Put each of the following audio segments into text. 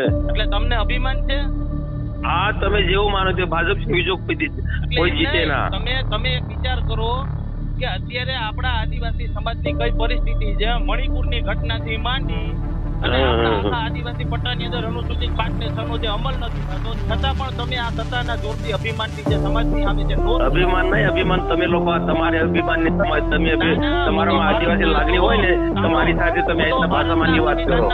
એટલે તમને અભિમાન છે? હા તમે જેવું માનો છો ભાજપ બીજો કોઈ જીતે ના. તમે તમે એક વિચાર કરો કે અત્યારે આપણા આદિવાસી સમાજની કઈ પરિસ્થિતિ છે? મણિપુરની ઘટનાથી માંડી અને આપણા આદિવાસી પટ્ટાની અંદર અનુસૂચિત પાંચ ને છ જે અમલ નથી થતો છતાં પણ તમે આ સત્તાના જોરથી અભિમાનથી જે સમાજની સામે છે અભિમાન નહીં અભિમાન તમે લોકો તમારે અભિમાન સમાજ તમે તમારામાં આદિવાસી લાગણી હોય ને તમારી સાથે તમે આ ભાષામાંની વાત કરો.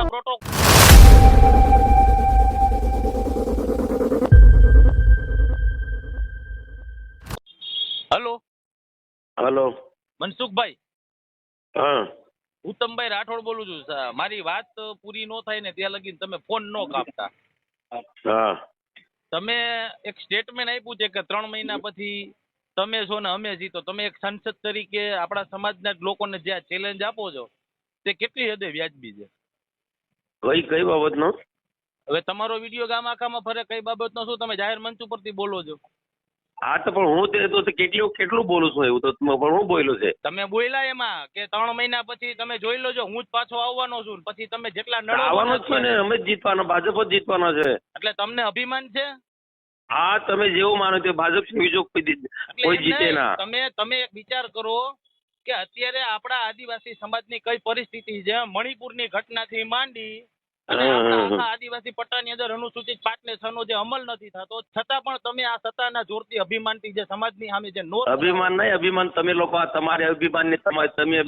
હલો. મનસુખભાઈ. હા. ઉત્તમભાઈ રાઠોડ બોલું છું મારી વાત પૂરી નો થાય ને ત્યાં લગી તમે ફોન નો કાપતા. હા. તમે એક સ્ટેટમેન્ટ આપ્યું છે કે ત્રણ મહિના પછી તમે છો ને અમે જીતો તમે એક સંસદ તરીકે આપણા સમાજના લોકોને જે ચેલેન્જ આપો છો તે કેટલી હદે વ્યાજબી છે? કઈ કઈ બાબતનો? હવે તમારો વીડિયો ગામ આખામાં ફરે કઈ બાબતનો શું? તમે જાહેર મંચ ઉપરથી બોલો છો. હા તો પણ હું તે તો કેટલું કેટલું બોલું છું એવું તો પણ હું બોલ્યો છે. તમે બોલ્યા એમાં કે ત્રણ મહિના પછી તમે જોઈ લોજો હું જ પાછો આવવાનો છું પછી તમે જેટલા નડો આવવાનો જ છે ને અમે જ જીતવાના ભાજપ જ જીતવાનો છે. એટલે તમને અભિમાન છે? હા તમે જેવું માનો તે ભાજપ છે બીજો કોઈ કોઈ જીતે ના. તમે તમે એક વિચાર કરો કે અત્યારે આપણા આદિવાસી સમાજની કઈ પરિસ્થિતિ છે મણિપુરની ઘટનાથી માંડી અને આપણા આદિવાસી પટ્ટાની અંદર અનુસૂચિત પાંચ ને છ નો જે અમલ નથી થતો છતાં પણ તમે આ સત્તાના જોરથી અભિમાનથી જે સમાજની સામે જે નો અભિમાન નહીં અભિમાન તમે લોકો તમારે અભિમાન ને તમે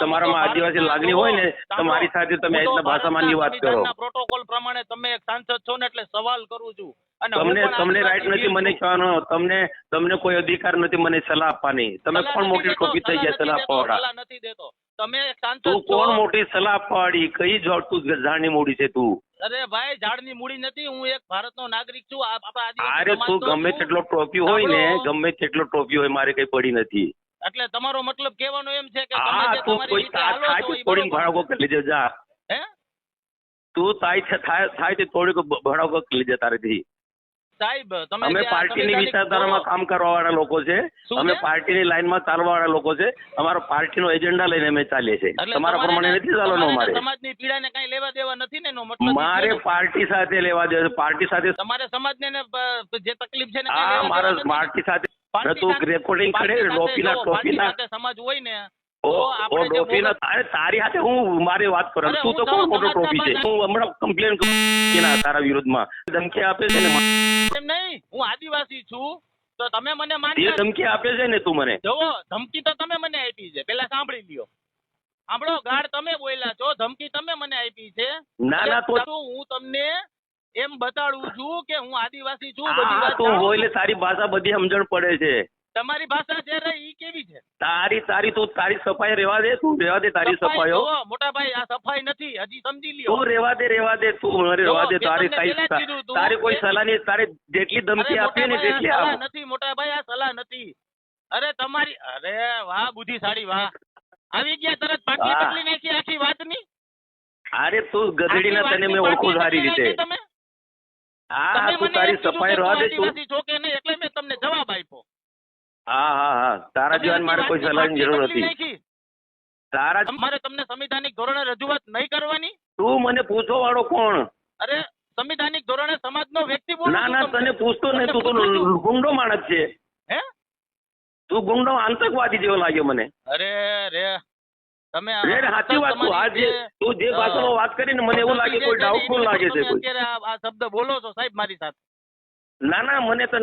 તમારામાં આદિવાસી લાગણી હોય ને તમારી સાથે તમે આ ભાષામાં ની વાત કરો. પ્રોટોકોલ પ્રમાણે તમે એક સાંસદ છો ને એટલે સવાલ કરું છું. અને તમને તમને રાઈટ નથી મને કહેવાનો તમને તમને કોઈ અધિકાર નથી મને સલાહ આપવાની. તમે કોણ મોટી ટોપી થઈ ગયા સલાહ આપવા નથી દેતો. તમે તું કોણ મોટી સલાહ પાડી? કઈ જોડ તું ઝાડની મૂડી છે તું? અરે ભાઈ ઝાડની મૂડી નથી. હું એક ભારતનો નાગરિક છું. આપણા અરે તું ગમે તેટલો ટ્રોફી હોય ને ગમે તેટલો ટ્રોફી હોય મારે કઈ પડી નથી. એટલે તમારો મતલબ કહેવાનો એમ છે કે તમે જે તમારી કોઈ રીતે થાય હાલો છો ઈ તોડીને કરી લેજે જા. હે? તું થાય છે થાય થાય તે થોડીક ભડાકો કરી લેજે તારેથી. સાહેબ તમે અમે પાર્ટીની વિચારધારામાં કામ કરવા વાળા લોકો છે. અમે? પાર્ટીની લાઈનમાં ચાલવા વાળા લોકો છે. અમારો પાર્ટીનો એજન્ડા લઈને અમે ચાલીએ છીએ. તમારા પ્રમાણે નથી ચાલવાનું અમારે. ને સમાજની પીડાને કઈ લેવા દેવા નથી ને એનો મતલબ મારે પાર્ટી સાથે લેવા દેવા પાર્ટી સાથે તમારે સમાજને જે તકલીફ છે ને આ મારા પાર્ટી સાથે રેકોર્ડિંગ કરે ટોપીના સાથે સમાજ હોય ને ઓ તો ઓ આપણે જે ડોપીના બોગસ- અરે તારી સાથે હું મારી વાત કરું. તું તો તો કોણ મોટો ટ્રોફી છે? હું હમણાં કમ્પ્લેન કરું તારા વિરુદ્ધમાં. ધમકી આપે છે એમ નહીં હું આદિવાસી છું. તો તમે મને ધમકી આપે છે ને તું મને. જુઓ ધમકી તો તમે મને આપી છે. પેલા સાંભળી લ્યો. સાંભળો ગાઢ તમે બોલ્યા છો. ધમકી તમે મને આપી છે. ના ના તો હું તમને એમ બતાડું છું કે હું આદિવાસી છું. બધી વાત તો બોલે તારી ભાષા બધી સમજણ પડે છે. તમારી ભાષા જે રહી તારી તારી તું તારી સફાઈ રેવા દે તું રેવા દે તારી સફાઈ સફાઈઓ. મોટા ભાઈ આ સફાઈ નથી હજી સમજી લ્યો. તું રેવા દે રેવા દે તું મને રેવા દે તારી તારી કોઈ સલાહ નહીં તારે જેટલી ધમકી આપી ને તેટલી આપ. નથી મોટા ભાઈ આ સલાહ નથી. અરે તમારી અરે વાહ બુદ્ધિશાળી વાહ. આવી ગયા તરત પાટલી. બદલી નાખી આખી વાતની? અરે તું ગધેડી ના તને મેં ઓળખું સારી રીતે. હા તું તારી સફાઈ રહેવા દે તું. એટલે મેં તમને જવાબ આપ્યો. હા હા હા. તારા જીવન મારે કોઈ સલાહની જરૂર નાખી. તારા મારે તમને સંવિધાનિક ધોરણે રજૂઆત નહીં કરવાની? તું મને પૂછો વાળો કોણ? અરે સંવિધાનિક ધોરણે સમાજનો વ્યક્તિ બોલ ના ના તને પૂછતો નહીં. તું તો. ગુંડો માણસ છે. હે? તું ગુંડો આતંકવાદી જેવો લાગ્યો મને. અરે રે. તમે રે સાચી વાત તું. આ જે તું જે ભાષામાં વાત કરીને મને એવું લાગે કોઈ ડાઉટફુલ લાગે છે કોઈ. અત્યારે આ શબ્દ બોલો છો સાહેબ મારી સાથે. ના ના, મને તો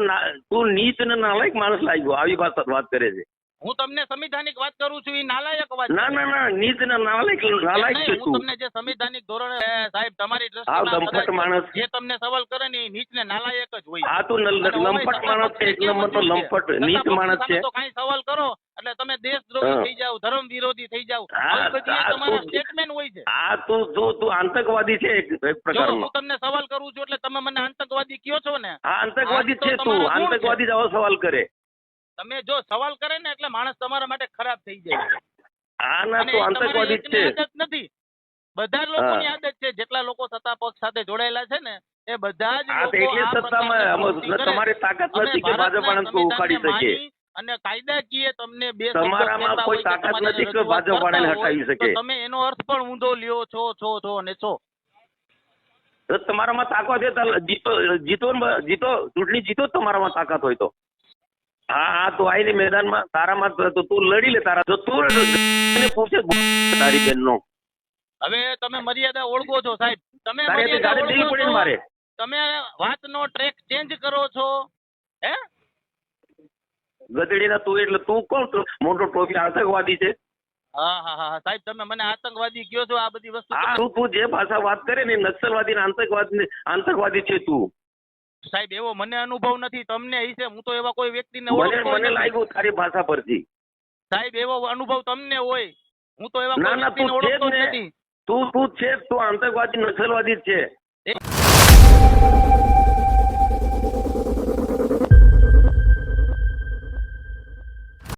તું નીચ ને નાલાયક માણસ લાગ્યો. આવી વાત વાત કરે છે. હું તમને સંવિધાનિક વાત કરું છું એ નાલાયક વાત ના ના ના નીત ના નાલાયક નાલાયક છે હું તમને જે સંવિધાનિક ધોરણે સાહેબ તમારી દ્રષ્ટિ. જે તમને સવાલ કરે ને એ નીચ ને નાલાયક જ હોય. આ તું લંપટ માણસ છે એક નંબર તો લંપટ નીચ માણસ છે. તો કાંઈ સવાલ કરો એટલે તમે દેશદ્રોહી હા. થઈ જાવ ધર્મ વિરોધી થઈ જાવ તમારા સ્ટેટમેન્ટ હોય છે. આ તું તું તું આતંકવાદી છે એક પ્રકારનો. હું તમને સવાલ કરું છું એટલે તમે મને આતંકવાદી કયો છો ને? હા આતંકવાદી છે તું. આતંકવાદી જ આવો સવાલ કરે. તમે જો સવાલ કરે ને એટલે માણસ તમારા માટે ખરાબ થઈ જાય. હા ના અને તું આતંકવાદી છે. નથી. બધા લોકોની આદત છે. જેટલા લોકો સત્તા પક્ષ સાથે જોડાયેલા છે ને એ બધા જ એટલે સત્તામાં. તમારી તાકાત નથી કે ભાજપ ભારતના ઉખાડી શકે. અને કાયદાકીય તમને બે તમારામાં કોઈ તાકાત નથી કે ભાજપ વાળાને હટાવી શકે. તમે એનો અર્થ પણ ઊંધો લ્યો છો છો છો અને છો. તમારામાં તાકાત હોય તો જીતો જીતો જીતો ચૂંટણી જીતો તમારામાં તાકાત હોય તો. હા હા તું આવીને મેદાનમાં તારામાં તો- તો લડી લે તારા જો તું પૂછે તારી બેનનો. હવે તમે મર્યાદા ઓળખો છો સાહેબ. તમે મર્યાદા ઓળખો છો. મારે. તમે વાતનો ટ્રેક ચેન્જ કરો છો. હે? ગધેડીના તું એટલે તું કોણ તું મોટો ટોપી આતંકવાદી છે. હા હા હા સાહેબ તમે મને આતંકવાદી કયો છો? આ બધી વસ્તુ તું તું જે ભાષા વાત કરે ને નક્સલવાદી ને આતંકવાદી આતંકવાદી છે તું. સાહેબ એવો મને અનુભવ નથી. તમને હશે હું તો એવા કોઈ વ્યક્તિને ઓળખતો મને. લાગ્યું તારી ભાષા પરથી. સાહેબ એવો અનુભવ તમને હોય. હું તો એવા કોઈ વ્યક્તિને ઓળખતો નથી. તું તું છે તું આતંકવાદી નક્સલવાદી છે.